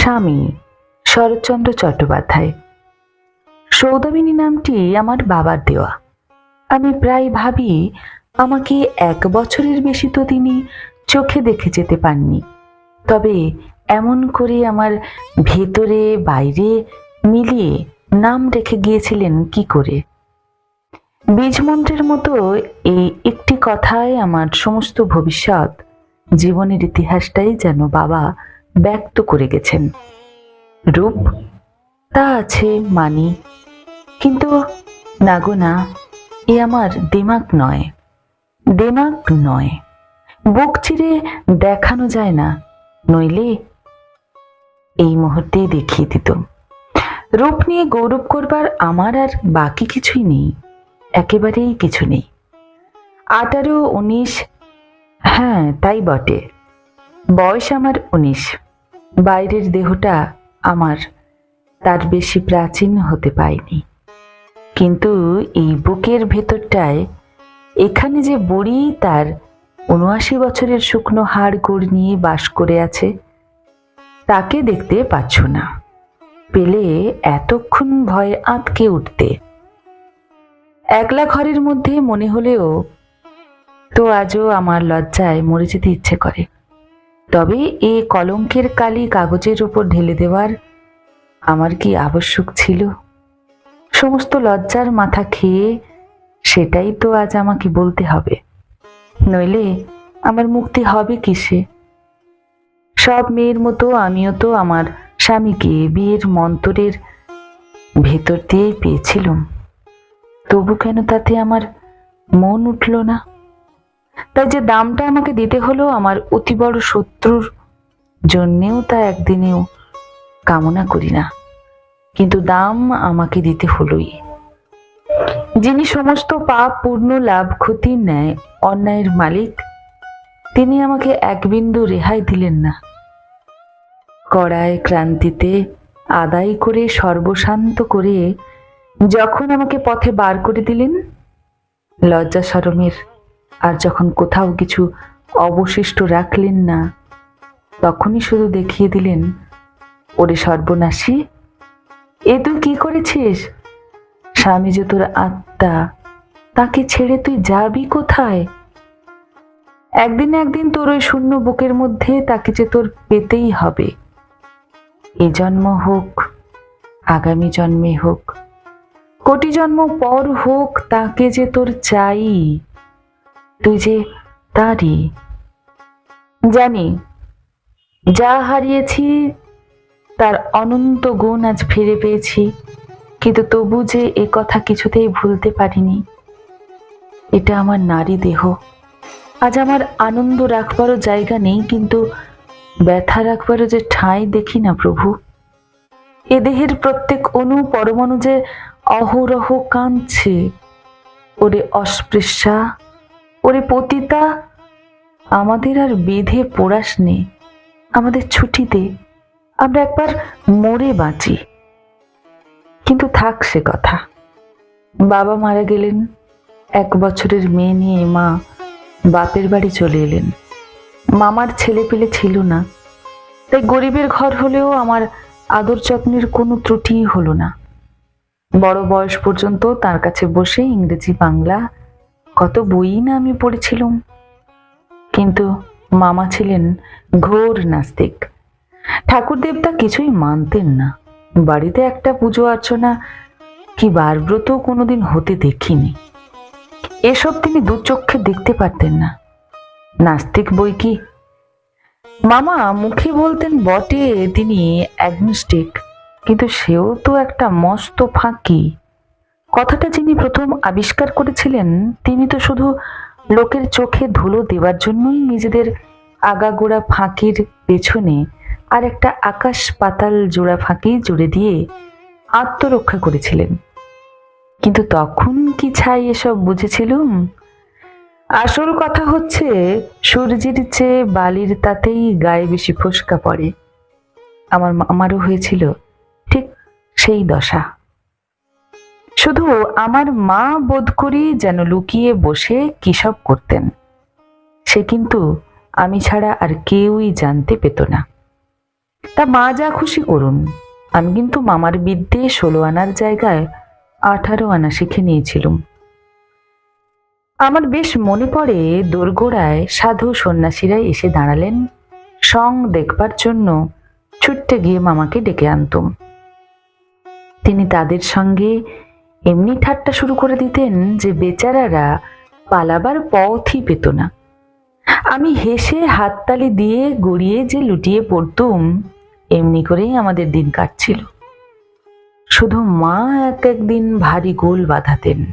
স্বামী শরৎচন্দ্র চট্টোপাধ্যায়। সৌদামিনী নামটি আমার বাবার দেওয়া। আমি প্রায় ভাবি আমাকে এক বছরের বেশি তো তিনি চোখে দেখে যেতে পাননি। তবে এমন করে আমার ভেতরে, বাইরে মিলিয়ে নাম রেখে গিয়েছিলেন কি করে? বীজমন্ত্রের মতো এই একটি কথায় আমার সমস্ত ভবিষ্যৎ জীবনের ইতিহাসটাই যেন বাবা ব্যক্ত করে গেছেন। রূপ, তা আছে, মানি। কিন্তু না গো না, এ আমার দিমাগ নয়। দিমাগ নয়। বুক চিরে দেখানো যায় না, নইলে এই মুহূর্তেই দেখিয়ে দিত। রূপ নিয়ে গৌরব করবার আমার আর বাকি কিছুই নেই, একেবারেই কিছু নেই। আঠারো, উনিশ হ্যাঁ তাই বটে। বয়স আমার উনিশ। বাইরের দেহটা আমার, তার বেশি প্রাচীন হতে পায়নি। কিন্তু এই বুকের ভেতরটায়, এখানে যে বুড়ি তার উনআশি বছরের শুকনো হাড় গোড় নিয়ে বাস করে আছে, তাকে দেখতে পাচ্ছ না। পেলে এতক্ষণ ভয়ে আঁতকে উঠতে। একলা ঘরের মধ্যে মনে হলেও তো আজও আমার লজ্জায় মরে যেতে ইচ্ছে করে। তবে এ কলঙ্কের কালি কাগজের উপর ঢেলে দেওয়ার আমার কি আবশ্যক ছিল? সমস্ত লজ্জার মাথা খেয়ে সেটাই তো আজ আমাকে বলতে হবে। নইলে আমার মুক্তি হবে কিসে? সব মেয়ের মতো আমিও তো আমার স্বামীকে বিয়ের মন্তরের ভেতর দিয়েই পেয়েছিলাম। তবু কেন তাতে আমার মন উঠল না? তাই যে দামটা আমাকে দিতে হলো আমার অতি বড় শত্রুর জন্যেও তা একদিনেও কামনা করি না। কিন্তু দাম আমাকে দিতে হলোই। যিনি সমস্ত পাপ, পূর্ণ লাভ ক্ষতির ন্যায়, অন্যায়ের মালিক, তিনি আমাকে এক বিন্দু রেহাই দিলেন না। কড়ায় ক্রান্তিতে আদায় করে, সর্বশান্ত করে যখন আমাকে পথে বার করে দিলেন লজ্জা সরমের আর যখন কোথাও কিছু অবশিষ্ট রাখলেন না, তখনই শুধু দেখিয়ে দিলেন, ওরে সর্বনাশী, এ তুই কি করেছিস? স্বামী যে তোর আত্মা, তাকে ছেড়ে তুই যাবি কোথায়? একদিন একদিন তোর ওই শূন্য বুকের মধ্যে তাকে যে তোর পেতেই হবে। এ জন্ম হোক, আগামী জন্মে হোক, কোটি জন্ম পর হোক, তাকে যে তোর চাই। তুই যে তারই। জানি, যা হারিয়েছি তার অনন্ত গুণ আজ ফিরে পেয়েছি, কিন্তু তবু যে এ কথা কিছুতেই ভুলতে পারিনি। এটা আমার নারী দেহ। আজ আমার আনন্দ রাখবারও জায়গা নেই, কিন্তু ব্যথা রাখবারও যে ঠাঁই দেখি না প্রভু। এ দেহের প্রত্যেক অণু পরমাণু যে অহরহ কাঁদছে, ওরে অস্পৃশ্যা পতিতা, আমাদের আর বেঁধে পোড়াস নে। আমাদের ছুটিতে আমরা একবার মরে বাঁচি। কিন্তু থাক সে কথা। বাবা মারা গেলেন। এক বছরের মেয়ে নিয়ে মা বাপের বাড়ি চলে এলেন। মামার ছেলে পেলে ছিল না। তাই গরিবের ঘর হলেও আমার আদর যত্নের কোনো ত্রুটিই হলো না। বড় বয়স পর্যন্ত তার কাছে বসে ইংরেজি বাংলা কত বই না আমি পড়েছিলাম। কিন্তু মামা ছিলেন ঘোর নাস্তিক। ঠাকুর দেবতা কিছুই মানতেন না। বাড়িতে একটা পুজো অর্চনা কি বারব্রত কোনোদিন হতে দেখিনি। এসব তিনি দুচক্ষে দেখতে পারতেন না। নাস্তিক বই কি? মামা মুখে বলতেন, বটে, তিনি অ্যাগনস্টিক। কিন্তু সেও তো একটা মস্ত ফাঁকি। কথাটা যিনি প্রথম আবিষ্কার করেছিলেন, তিনি তো শুধু লোকের চোখে ধুলো দেওয়ার জন্যই নিজেদের আগাগোড়া ফাঁকির পেছনে আর একটা আকাশ পাতাল জোড়া ফাঁকি জুড়ে দিয়ে আত্মরক্ষা করেছিলেন। কিন্তু তখন কি ছাই এসব বুঝেছিলুম? আসল কথা হচ্ছে, সূর্যের চেয়ে বালির তাতেই গায়ে বেশি ফোসকা পড়ে। আমার আমারও হয়েছিল, ঠিক সেই দশা। শুধু আমার মা বোধ করি যেন লুকিয়ে বসে কিসব করতেন। সে কিন্তু আমি ছাড়া আর কেউই জানতে পেত না। তা মা যা খুশি করুন। আমি কিন্তু মামার বিদ্যে ষোলো আনার জায়গায় আঠারো আনা শিখে নিয়েছিলুম। আমার বেশ মনে পড়ে দোরগোড়ায় সাধু সন্ন্যাসীরা এসে দাঁড়ালেন। সং দেখবার জন্য ছুটতে গিয়ে মামাকে ডেকে আনতুম। তিনি তাদের সঙ্গে এমনি ঠাট্টা শুরু করে দিতেন যে বেচারারা পালাবার পথই পেত না। আমি হেসে হাততালি দিয়ে গড়িয়ে যে লুটিয়ে পড়তুম, এমনি করেই আমাদের দিন কাটছিল। শুধু মা এক একদিন ভারী গোল বাঁধাতেন।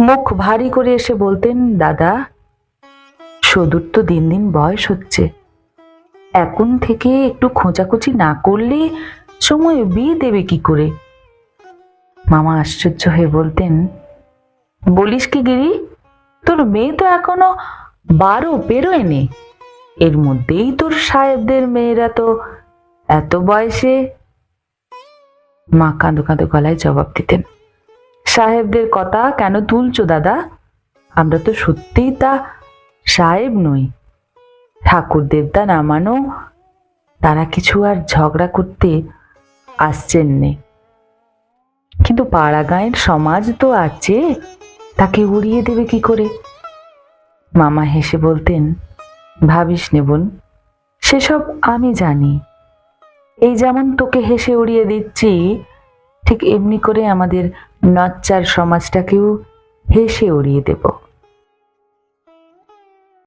মুখ ভারী করে এসে বলতেন, দাদা, সদুর তো দিন দিন বয়স হচ্ছে। এখন থেকে একটু খোঁচাখুচি না করলে সময় বিয়ে দেবে কি করে? মামা আশ্চর্য হয়ে বলতেন, বলিস কি গিরি, তোর মেয়ে তো এখনও বারো পেরোয় নে এর মধ্যেই তোর সাহেবদের মেয়েরা তো এত বয়সে? মা কাঁদো কাঁদো গলায় জবাব দিতেন, সাহেবদের কথা কেন তুলছো দাদা? আমরা তো সত্যিই তা সাহেব নই। ঠাকুর দেবতা নামানো তারা কিছু আর ঝগড়া করতে আসছেন নে। কিন্তু পাড়া গাঁয়ের সমাজ তো আছে তাকে উড়িয়ে দেবে কি করে? মামা হেসে বলতেন, ভাবিস নে বোন, সেসব আমি জানি। এই যেমন তোকে হেসে উড়িয়ে দিচ্ছি, ঠিক এমনি করে আমাদের নচ্চার সমাজটাকেও হেসে উড়িয়ে দেবো।